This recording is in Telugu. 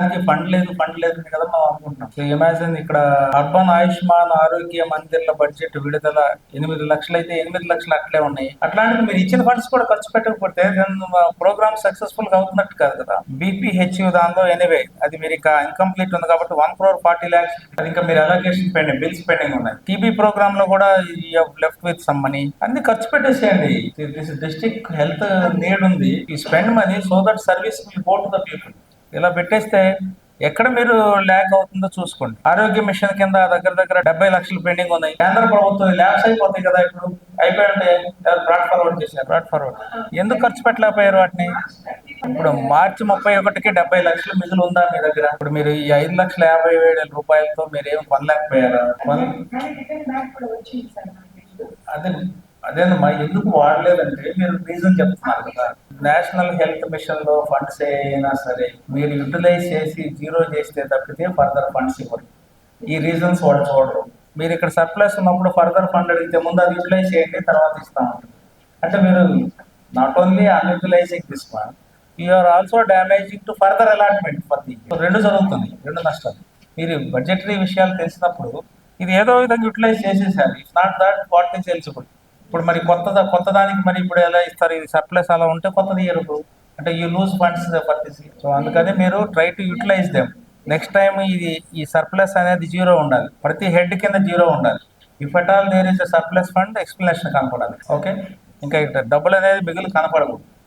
దానికి ఫండ్ లేదు ఫండ్ లేదు అని కదా మనం అనుకుంటున్నాం. సో ఇమాజిన్ ఇక్కడ అర్బన్ ఆయుష్మాన్ ఆరోగ్య మందిర్ల బడ్జెట్ విడుదల ఎనిమిది లక్షలు అయితే ఎనిమిది లక్షలు అట్లే ఉన్నాయి. అట్లాంటిది మీరు ఇచ్చిన ఫండ్స్ కూడా ఖర్చు పెట్టకపోతే ప్రోగ్రామ్ సక్సెస్ఫుల్గా అవుతున్నట్టు కాదు కదా. బీపీహెచ్యూ దానిలో ఎనివే అది మీరు ఇంకా ఇన్కంప్లీట్ ఉంది కాబట్టి వన్ క్రోర్ ఫార్టీ ల్యాక్స్ అది ఇంకా మీరు అలొకేషన్ పెండింగ్ బిల్స్ పెండింగ్ ఉన్నాయి. టీబీ ప్రోగ్రామ్లో కూడా లెఫ్ట్ విత్ సమ్ మనీ అన్ని ఖర్చు పెట్టేసేయండి. దిస్ డిస్ట్రిక్ట్ హెల్త్ నీడ్ ఉంది. ఈ spend money so that service will go to the people ఇలా పెట్టేస్తే ఎక్కడ మీరు ల్యాక్ అవుతుందో చూసుకోండి. ఆరోగ్య మిషన్ కింద దగ్గర దగ్గర డెబ్బై లక్షలు పెండింగ్ ఉన్నాయి. కేంద్ర ప్రభుత్వం ల్యాబ్స్ అయిపోతాయి కదా ఇప్పుడు. అయిపోయింటే బ్రాడ్ ఫార్వర్డ్ చేశారు? Brought forward. ఎందుకు ఖర్చు పెట్టలేకపోయారు వాటిని? ఇప్పుడు మార్చి ముప్పై ఒకటికి డెబ్బై లక్షలు మిగులు ఉందా మీ దగ్గర? ఇప్పుడు మీరు ఈ ఐదు లక్షల యాభై వేల రూపాయలతో మీరు ఏం కొనలేకపోయారా అదే అదేనమ్మా ఎందుకు వాడలేదంటే మీరు రీజన్ చెప్తున్నారు కదా. నేషనల్ హెల్త్ మిషన్లో ఫండ్స్ అయినా సరే మీరు యూటిలైజ్ చేసి జీరో చేస్తే తప్పితే ఫర్దర్ ఫండ్స్ ఇవ్వరు. ఈ రీజన్స్ వాళ్ళు చూడరు. మీరు ఇక్కడ సర్ప్లస్ ఉన్నప్పుడు ఫర్దర్ ఫండ్ అడిగితే ముందు అది యూటిలైజ్ చేయండి తర్వాత ఇస్తాం అంటే మీరు not only unutilizing this one are also damaging to further allotment for the రెండు జరుగుతుంది రెండు నష్టాలు. మీరు బడ్జెటరీ విషయాలు తెలిసినప్పుడు ఇది ఏదో విధంగా యూటిలైజ్ చేసేసారు. It's not that what is eligible ఇప్పుడు మరి కొత్త కొత్త దానికి మరి ఇప్పుడు ఎలా ఇస్తారు? ఇది సర్ప్లస్ అలా ఉంటే కొత్తది ఇయ్యరు అంటే you lose funds for this so అందుకని మీరు try to utilize them next time ఇది ఈ సర్ప్లస్ అనేది జీరో ఉండాలి. ప్రతి హెడ్ కింద జీరో ఉండాలి. If at all there is surplus fund explanation కనపడాలి. ఓకే ఇంకా ఇక్కడ డబ్బులు అనేది మిగిలి కనపడకూడదు.